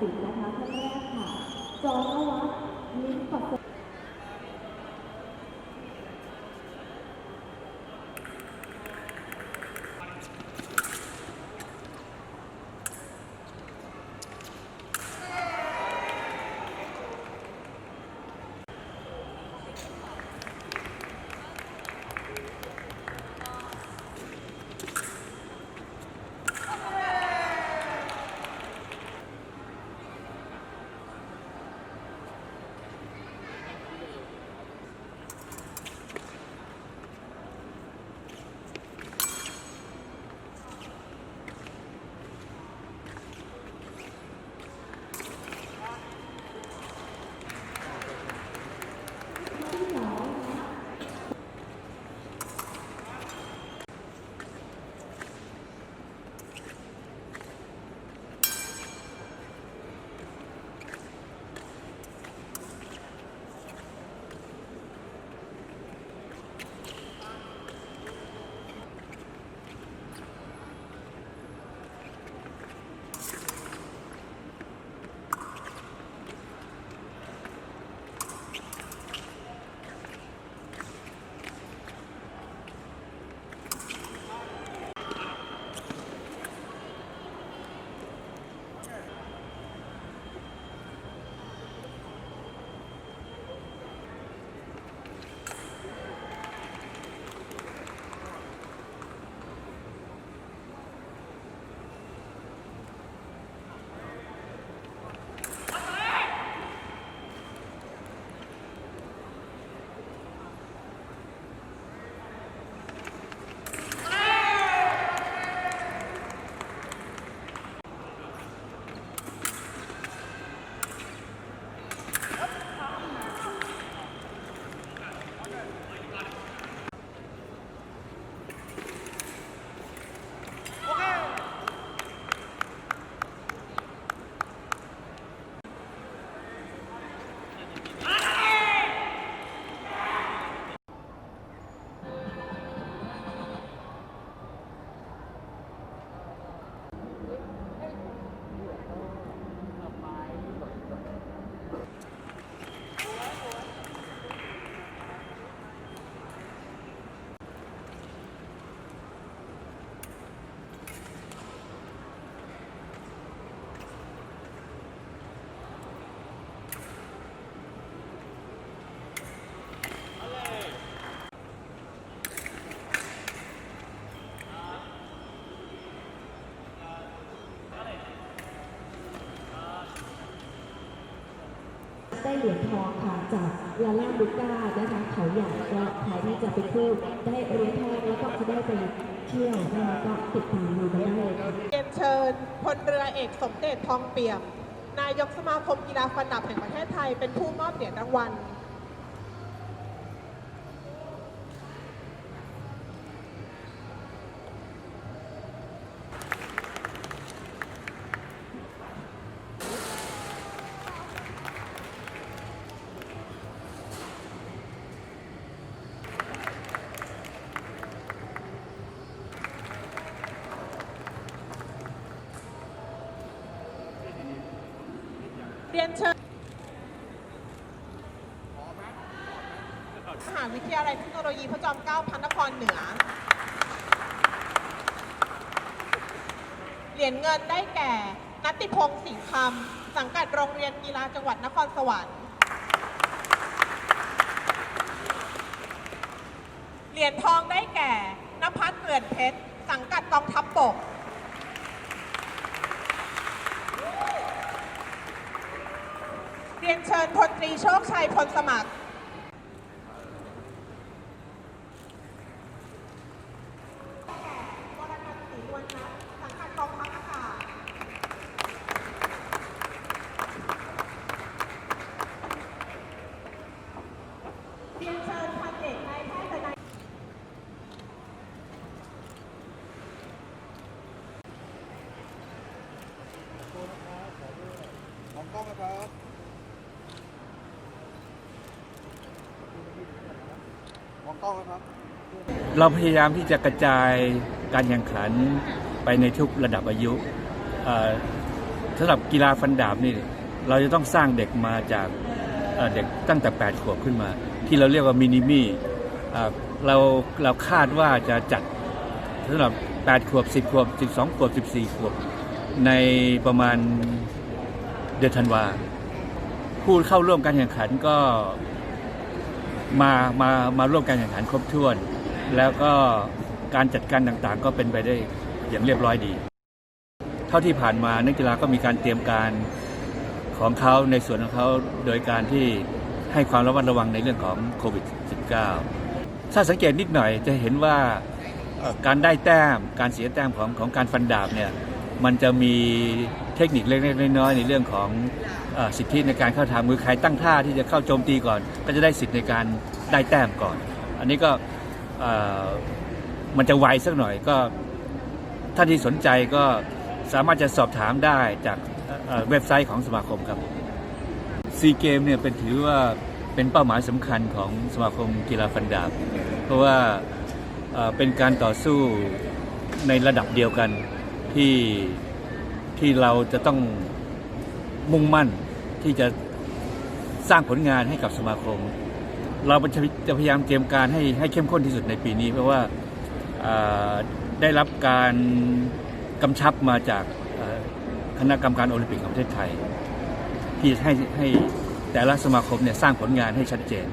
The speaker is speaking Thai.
สินนะคะท่านแรกค่ะ จอห์นวัฒน์ลิ้มปัส ได้เหรียญทองค่ะจากลาล่าลูก้านะคะเขาใหญ่ก็ใครที่จะไปคู่ได้เหรียญทองแล้วก็จะได้ไปเที่ยวนะคะก็ติดตามดูกันได้เลยค่ะ เรียนเชิญพลเรือเอกสมเด็จทองเปี่ยม นายกสมาคมกีฬาฟันดับแห่งประเทศไทยเป็นผู้มอบเหรียญรางวัล รียนเชิญมหาวิทยาลัยเทคโนโลยีพระจอมเกล้าพระนครเหนือ เหรียญเงินได้แก่ นัตติพงศ์สิงห์คำสังกัดโรงเรียนกีฬาจังหวัดนครสวรรค์ เหรียญทองได้แก่นภัสเกลื่อนเพชร สังกัดกองทัพบก เรียนเชิญพลตรีโชคชัยพลสมัคร เรียนเชิญพันเอกนายแพทย์นายมองกล้องนะครับ องกล้องนะครับ เราพยายามที่จะกระจายการแข่งขันไปในทุกระดับอายุสำหรับกีฬาฟันดาบนี่เราจะต้องสร้างเด็กมาจากเด็กตั้งแต่ 8 ขวบขึ้นมา ที่เราเรียกว่ามินิมี่เราเราคาดว่าจะจัดสำหรับ 8 ขวบ 10 ขวบ 12 ขวบ 14 ขวบ ในประมาณเดือนธันวาผู้เข้าร่วมการแข่งขันก็ มามามาร่วมการแข่งขันครบถ้วน แล้วก็การจัดการต่างๆ ก็เป็นไปได้อย่างเรียบร้อยดี เท่าที่ผ่านมานักกีฬาก็มีการเตรียมการของเขาในส่วนของเขาโดยการที่ให้ความระมัดระวังในเรื่องของโควิด -19 ถ้าสังเกตนิดหน่อยจะเห็นว่าการได้แต้มการเสียแต้มของของการฟันดาบเนี่ย มันจะมีเทคนิคเล็กๆน้อยๆในเรื่องของอสิทธิในการเข้าทางมือใครตั้งท่าที่จะเข้าโจมตีก่อน ก็จะได้สิทธิในการได้แต้มก่อน อันนี้ก็มันจะไวสักหน่อยก็ท่านที่สนใจก็สามารถจะสอบถามได้จากเว็บไซต์ของสมาคมครับซีเกมเนี่ยเป็นถือว่าเป็นเป้าหมายสำคัญของสมาคมกีฬาฟันดาบ เพราะว่าเป็นการต่อสู้ในระดับเดียวกัน ที่ที่เราจะต้องมุ่งมั่นที่จะสร้างผลงานให้กับสมาคม เราจะพยายามเตรียมการให้ให้เข้มข้นที่สุดในปีนี้ เพราะว่าได้รับการกำชับมาจากคณะกรรมการโอลิมปิกของประเทศไทย ที่ให้ให้แต่ละสมาคมเนี่ยสร้างผลงานให้ชัดเจน